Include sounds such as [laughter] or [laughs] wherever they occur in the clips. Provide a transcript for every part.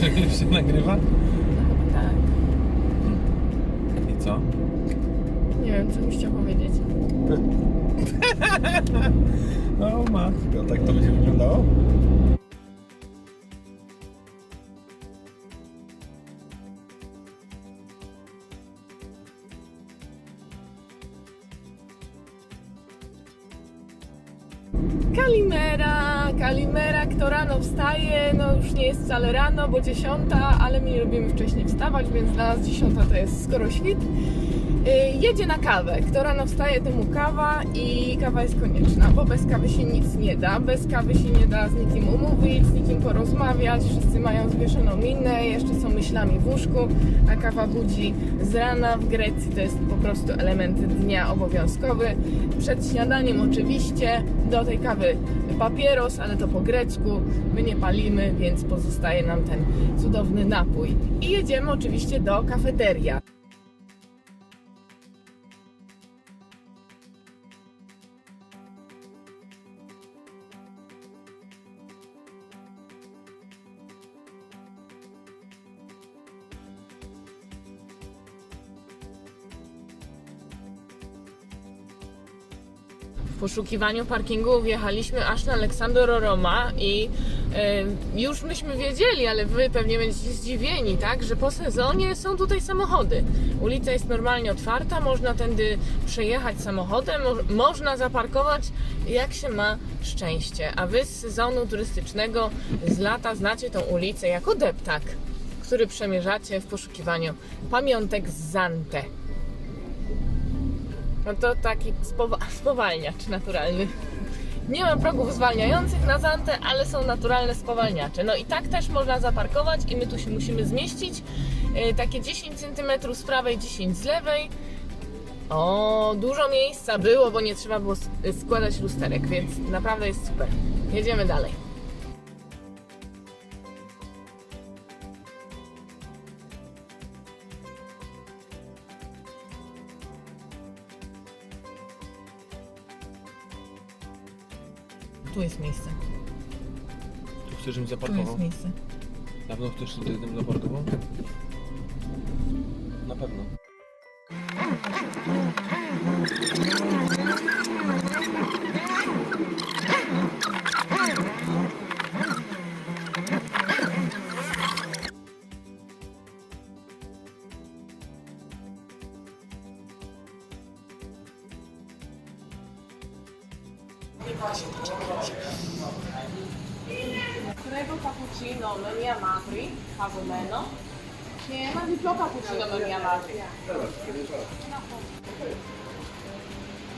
Że się nagrywa? Tak. I co? Nie wiem, co byś chciał powiedzieć. [laughs] No matko, tak to będzie wyglądało? Kalimera, kto rano wstaje, no już nie jest wcale rano, bo dziesiąta, ale my nie lubimy wcześniej wstawać, więc dla nas dziesiąta to jest skoro świt. Yy, jedzie na kawę. Kto rano wstaje, temu kawa i kawa jest konieczna, bo bez kawy się nic nie da. Bez kawy się nie da z nikim umówić, z nikim porozmawiać. Wszyscy mają zwieszoną minę, jeszcze są myślami w łóżku, a kawa budzi z rana. W Grecji to jest po prostu element dnia obowiązkowy. Przed śniadaniem oczywiście do tej kawy papieros, ale to po grecku. My nie palimy, więc pozostaje nam ten cudowny napój. I jedziemy oczywiście do kafeteria. Poszukiwaniu parkingu wjechaliśmy aż na Aleksandro Roma i już myśmy wiedzieli, ale wy pewnie będziecie zdziwieni, tak, że po sezonie są tutaj samochody. Ulica jest normalnie otwarta, można tędy przejechać samochodem, mo- można zaparkować jak się ma szczęście. A wy z sezonu turystycznego z lata znacie tą ulicę jako deptak, który przemierzacie w poszukiwaniu pamiątek z Zante. No to taki spowa- spowalniacz naturalny. Nie ma progów zwalniających na Zantę, ale są naturalne spowalniacze. No i tak też można zaparkować i my tu się musimy zmieścić. Yy, takie 10 cm z prawej, 10 z lewej. O, dużo miejsca było, bo nie trzeba było składać lusterek, więc naprawdę jest super. Jedziemy dalej. Tu jest miejsce. Tu chcesz, żebym Tu jest zaparkował? miejsce. Dawno chcesz, żeby tym zaparkował? Na pewno. Pago meno. Nie, ma di più cappuccino non mi amatri.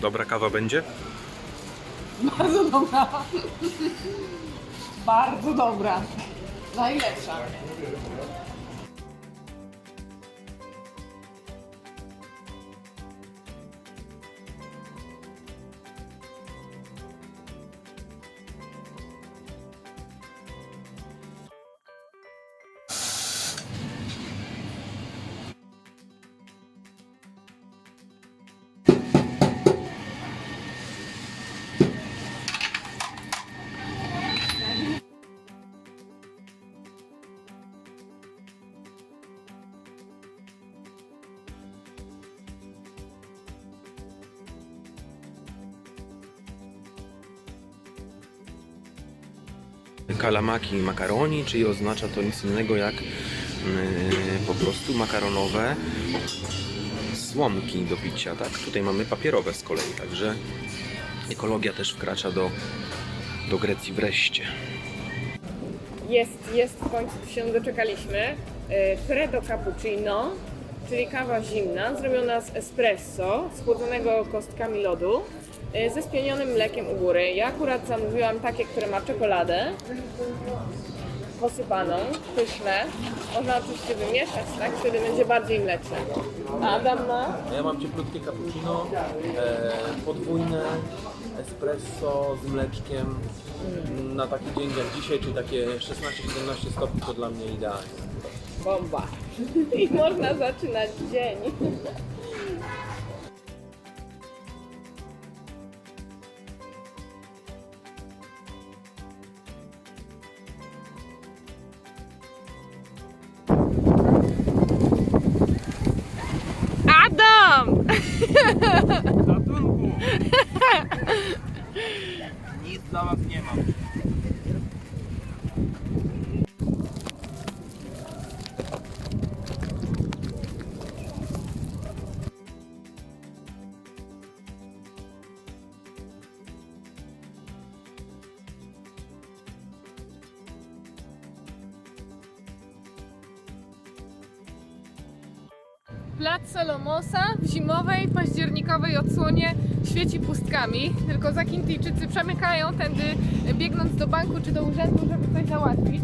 Dobra kawa będzie? Bardzo dobra. Bardzo dobra. Najlepsza. Kalamaki makaroni, czyli oznacza to nic innego jak yy, po prostu makaronowe słomki do picia, tak? Tutaj mamy papierowe z kolei, także ekologia też wkracza do, do Grecji wreszcie. Jest, jest, w końcu się doczekaliśmy. E, Freddo cappuccino, czyli kawa zimna, zrobiona z espresso, schłodzonego kostkami lodu, e, ze spienionym mlekiem u góry. Ja akurat zamówiłam takie, które ma czekoladę posypaną, pyszne. Można oczywiście wymieszać, tak? Wtedy będzie bardziej mleczne. A Adam ma? Ja mam cieplutkie cappuccino, e, podwójne espresso z mleczkiem na taki dzień jak dzisiaj, czyli takie 16-17 stopni to dla mnie idealnie. Bomba. [laughs] I można zaczynać dzień. Plac Salomosa w zimowej, październikowej odsłonie świeci pustkami. Tylko Zakintyjczycy przemykają tędy, biegnąc do banku czy do urzędu, żeby coś załatwić.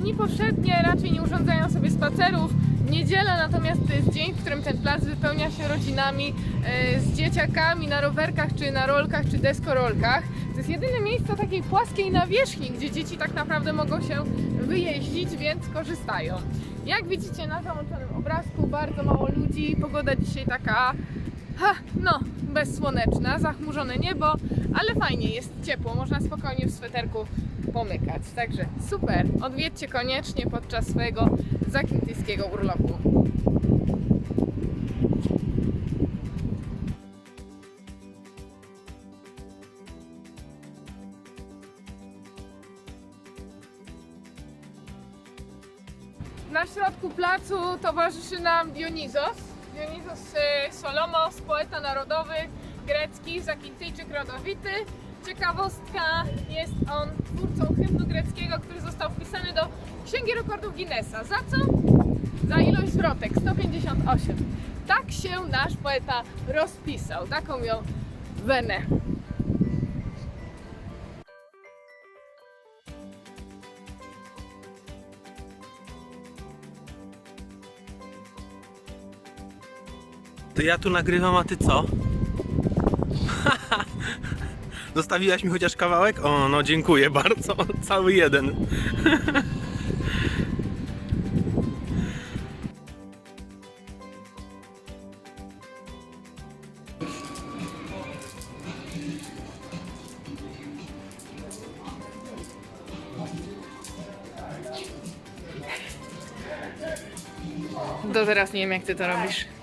Dni powszednie raczej nie urządzają sobie spacerów. Niedziela natomiast to jest dzień, w którym ten plac wypełnia się rodzinami e, z dzieciakami na rowerkach, czy na rolkach, czy deskorolkach. To jest jedyne miejsce takiej płaskiej nawierzchni, gdzie dzieci tak naprawdę mogą się wyjeździć, więc korzystają. Jak widzicie na załączonym obrazku, bardzo mało ludzi, pogoda dzisiaj taka, ha, no, bezsłoneczna, zachmurzone niebo, ale fajnie, jest ciepło, można spokojnie w sweterku pomykać. Także super, odwiedźcie koniecznie podczas swojego zakintyjskiego urlopu. Środku placu towarzyszy nam Dionizos. Dionizos e, Solomos, poeta narodowy grecki, zakintyjczyk rodowity. Ciekawostka, jest on twórcą hymnu greckiego, który został wpisany do Księgi Rekordów Guinnessa. Za co? Za ilość zwrotek 158. Tak się nasz poeta rozpisał, taką miał wenę. To ja tu nagrywam, a ty co? [laughs] Zostawiłaś mi chociaż kawałek? O, no dziękuję bardzo. [laughs] Cały jeden. Do teraz nie wiem, jak ty to robisz.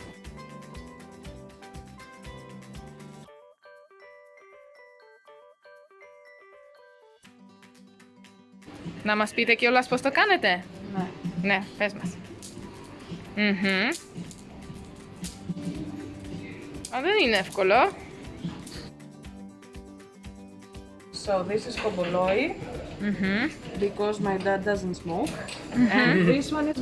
Να μας πείτε κιόλας πώς το κάνετε; Ναι. Ναι, πες μας. Δεν είναι εύκολο. So, this is κομπολόι. Because my dad doesn't smoke. And this one is.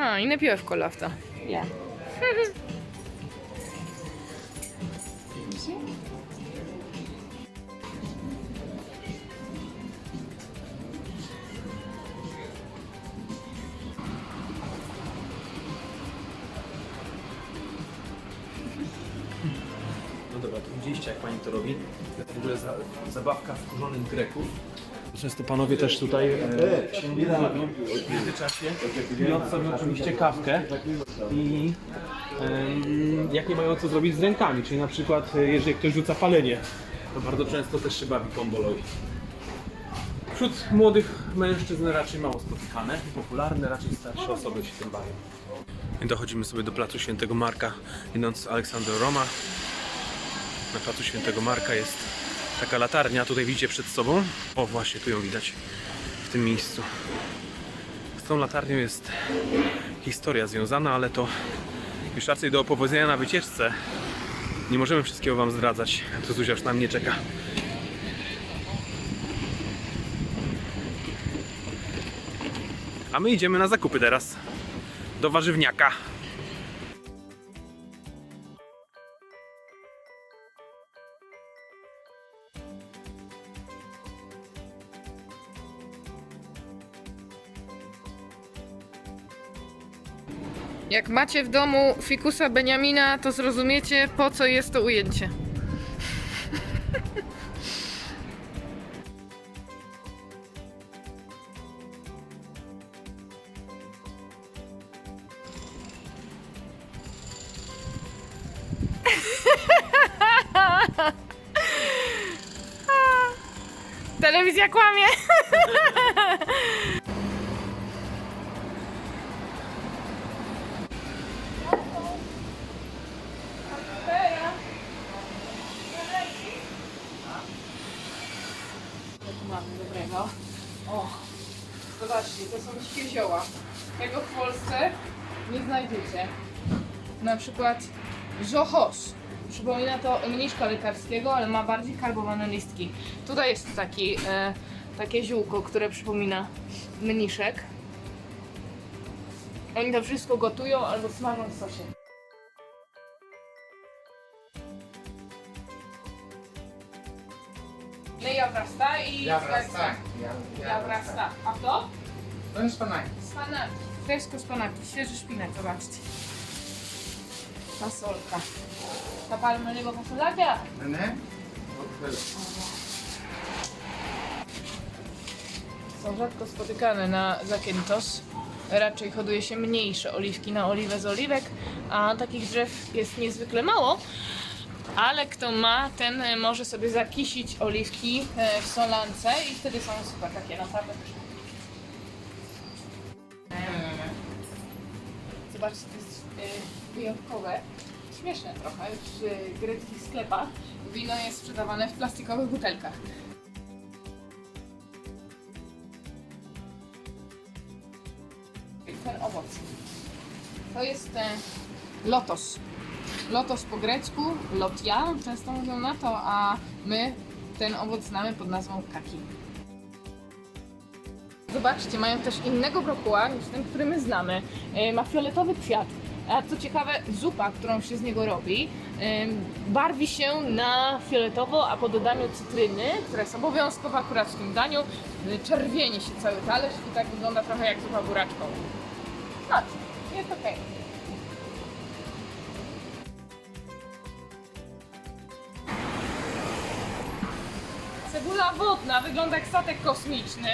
Α, είναι πιο εύκολο αυτό. [laughs] dobra, to widzieliście jak pani to robi. To jest w ogóle za, zabawka wkurzonych Greków. Często panowie też tutaj e, się nie bawią w międzyczasie, pijąc sobie oczywiście kawkę i e, jak nie mają co zrobić z rękami, czyli na przykład e, jeżeli ktoś rzuca palenie, to bardzo często też się bawi komboloi. Wśród młodych mężczyzn raczej mało spotykane, popularne, raczej starsze osoby się tym bawią. I dochodzimy sobie do placu Świętego Marka, idąc z Aleksander Roma. Na placu Świętego Marka jest taka latarnia, tutaj widzicie przed sobą. O, właśnie, tu ją widać, w tym miejscu. Z tą latarnią jest historia związana, ale to już raczej do opowiedzenia na wycieczce. Nie możemy wszystkiego Wam zdradzać, to Zuzia już na mnie czeka. A my idziemy na zakupy teraz. Do warzywniaka. Jak macie w domu fikusa Beniamina, to zrozumiecie, po co jest to ujęcie. Mamy dobrego? O, zobaczcie, to są świezioła. Tego w Polsce nie znajdziecie. Na przykład żochos. Przypomina to mniszka lekarskiego, ale ma bardziej karbowane listki. Tutaj jest taki, e, takie ziółko, które przypomina mniszek. Oni to wszystko gotują albo smażą w sosie. I Jabrasta. Jabrasta. A to? To jest panaki. Spanaki. Fresco spanaki. Świeży szpinak, zobaczcie. Fasolka. Kapalmy niego fasolakia. Ne? Są rzadko spotykane na Zakynthos. Raczej hoduje się mniejsze oliwki na oliwę z oliwek, a takich drzew jest niezwykle mało. Ale kto ma, ten e, może sobie zakisić oliwki e, w solance i wtedy są super takie naprawdę pyszne. Zobaczcie, to jest e, wyjątkowe, śmieszne trochę. W e, greckich sklepach wino jest sprzedawane w plastikowych butelkach. ten owoc. To jest e, lotos. Lotos po grecku, lotia, często mówią na to, a my ten owoc znamy pod nazwą kaki. Zobaczcie, mają też innego brokuła niż ten, który my znamy. E, Ma fioletowy kwiat. A co ciekawe, zupa, którą się z niego robi, em, barwi się na fioletowo, a po dodaniu cytryny, która jest obowiązkowa akurat w tym daniu, y, czerwieni się cały talerz i tak wygląda trochę jak zupa buraczkowa. Tak, jest okej. Cebula wodna wygląda jak statek kosmiczny.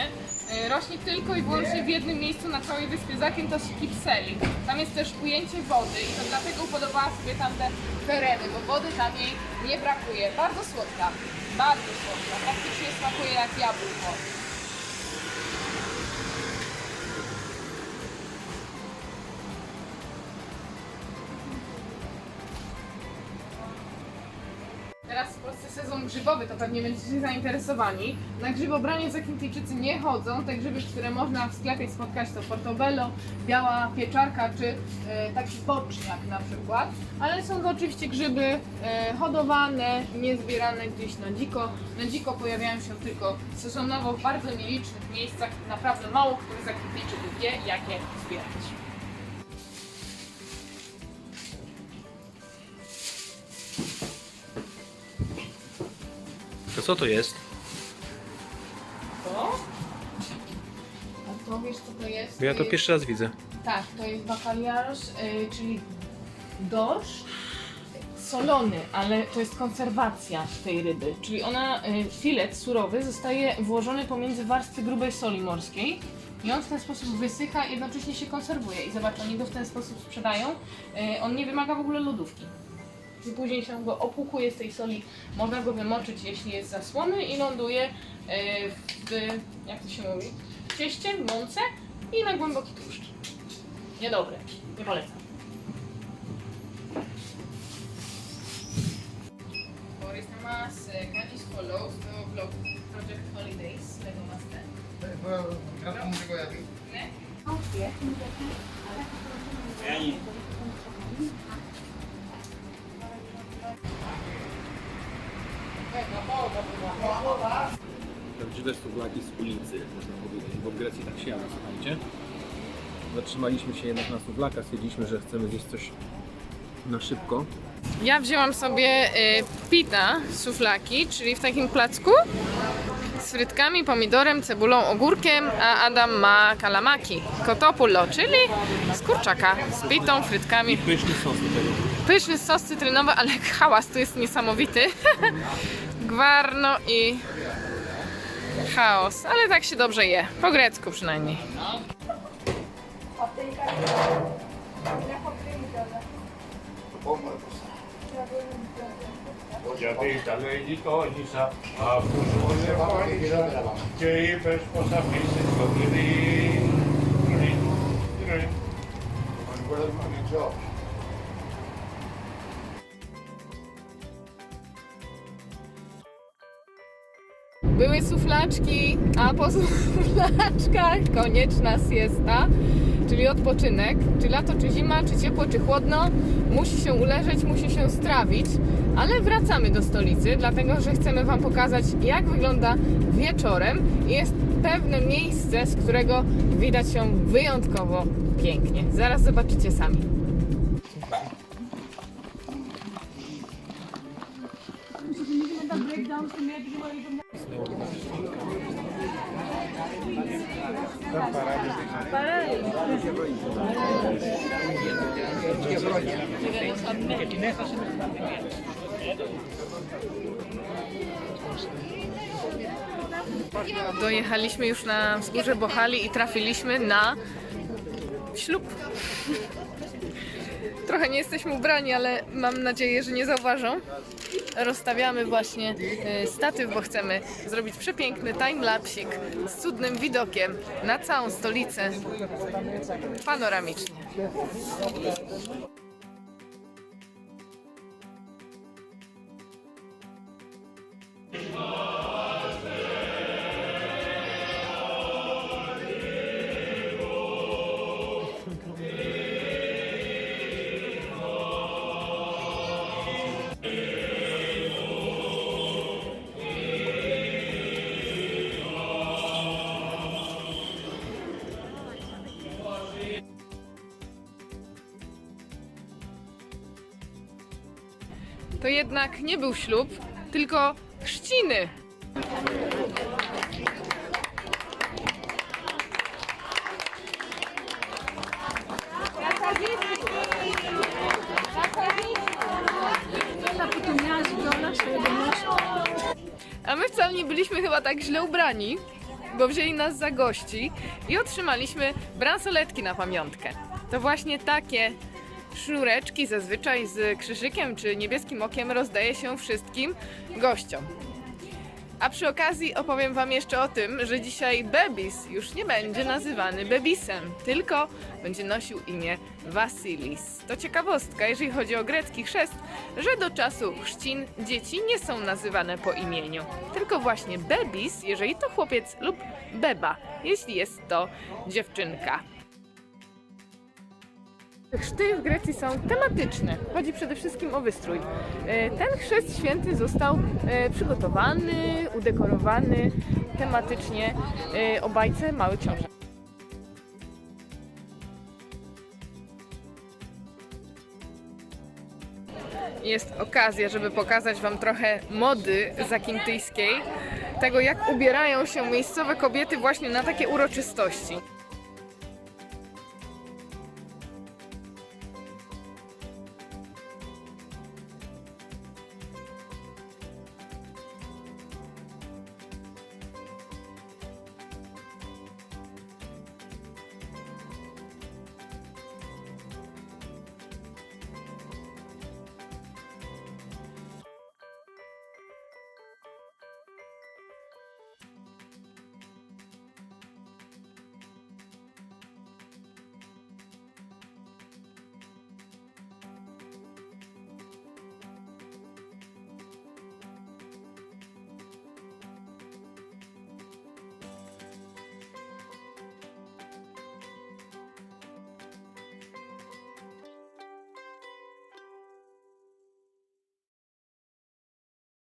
Yy, Rośnie tylko i wyłącznie w jednym miejscu na całej wyspie Zakynthos i Kipseli. Tam jest też ujęcie wody i to dlatego upodobała sobie tam te tereny, bo wody tam jej nie brakuje. Bardzo słodka, bardzo słodka. Praktycznie smakuje jak jabłko. Polsce sezon grzybowy, to pewnie będziecie zainteresowani. Na grzybobranie Zakyntyjczycy nie chodzą. Te grzyby, które można w sklepie spotkać to portobello, biała pieczarka czy e, taki boczniak na przykład. Ale są to oczywiście grzyby e, hodowane, nie zbierane gdzieś na dziko. Na dziko pojawiają się tylko sezonowo w bardzo nielicznych miejscach. Naprawdę mało który Zakyntyjczyk wie, jak je zbierać. To co to jest? To? A to wiesz co to jest? Bo ja to jest- pierwszy raz widzę. Tak, to jest bacalharos, y, czyli dorsz solony, ale to jest konserwacja tej ryby. Czyli ona, y, filet surowy zostaje włożony pomiędzy warstwy grubej soli morskiej i on w ten sposób wysycha jednocześnie się konserwuje. I zobacz, oni go w ten sposób sprzedają. Y, on nie wymaga w ogóle lodówki. I później się go opłukuje z tej soli, można go wymoczyć, jeśli jest zasłony i ląduje y, w, jak to się mówi, w cieście, w mące i na głęboki tłuszcz. Niedobre, nie polecam. Boris Namas, Kanis Follows, to vlog Project Holidays, Lego Master. Gratulujemy tego jadu. Nie? Prawdziwe suwlaki z ulicy, można powiedzieć, bo w Grecji tak się jada, słuchajcie. Zatrzymaliśmy się jednak na suwlaka, stwierdziliśmy, że chcemy zjeść coś na szybko. Ja wzięłam sobie y, pita suflaki, czyli w takim placku z frytkami, pomidorem, cebulą, ogórkiem, a Adam ma kalamaki, kotopullo, czyli z kurczaka, z pitą, frytkami. Pyszny sos tego. Pyszny sos cytrynowy, ale hałas tu jest niesamowity. [laughs] Gwarno i chaos, ale tak się dobrze je, po grecku przynajmniej. Γιατί τα λέει γειτόνισσα, αφού σου λεφώνησα και είπες πως θα αφήσεις το κλειδί. Κλειδί, κλειδί. Były suflaczki, a po [laughs] suflaczkach konieczna siesta, czyli odpoczynek, czy lato, czy zima, czy ciepło, czy chłodno, musi się uleżeć, musi się strawić, ale wracamy do stolicy, dlatego że chcemy Wam pokazać, jak wygląda wieczorem. Jest pewne miejsce, z którego widać się wyjątkowo pięknie. Zaraz zobaczycie sami. Dojechaliśmy już na wzgórze Bohali i trafiliśmy na ślub. Trochę nie jesteśmy ubrani, ale mam nadzieję, że nie zauważą. Rozstawiamy właśnie e, statyw, bo chcemy zrobić przepiękny timelapsik z cudnym widokiem na całą stolicę panoramicznie. To jednak nie był ślub, tylko chrzciny. A my wcale nie byliśmy chyba tak źle ubrani, bo wzięli nas za gości i otrzymaliśmy bransoletki na pamiątkę. To właśnie takie sznureczki zazwyczaj z krzyżykiem czy niebieskim okiem rozdaje się wszystkim gościom. A przy okazji opowiem Wam jeszcze o tym, że dzisiaj Bebis już nie będzie nazywany Bebisem, tylko będzie nosił imię Vasilis. To ciekawostka, jeżeli chodzi o grecki chrzest, że do czasu chrzcin dzieci nie są nazywane po imieniu, tylko właśnie Bebis, jeżeli to chłopiec lub beba, jeśli jest to dziewczynka. Chrzty w Grecji są tematyczne. Chodzi przede wszystkim o wystrój. E, Ten chrzest święty został e, przygotowany, udekorowany tematycznie e, o bajce Mały Książę. Jest okazja, żeby pokazać Wam trochę mody zakintyjskiej, tego jak ubierają się miejscowe kobiety właśnie na takie uroczystości.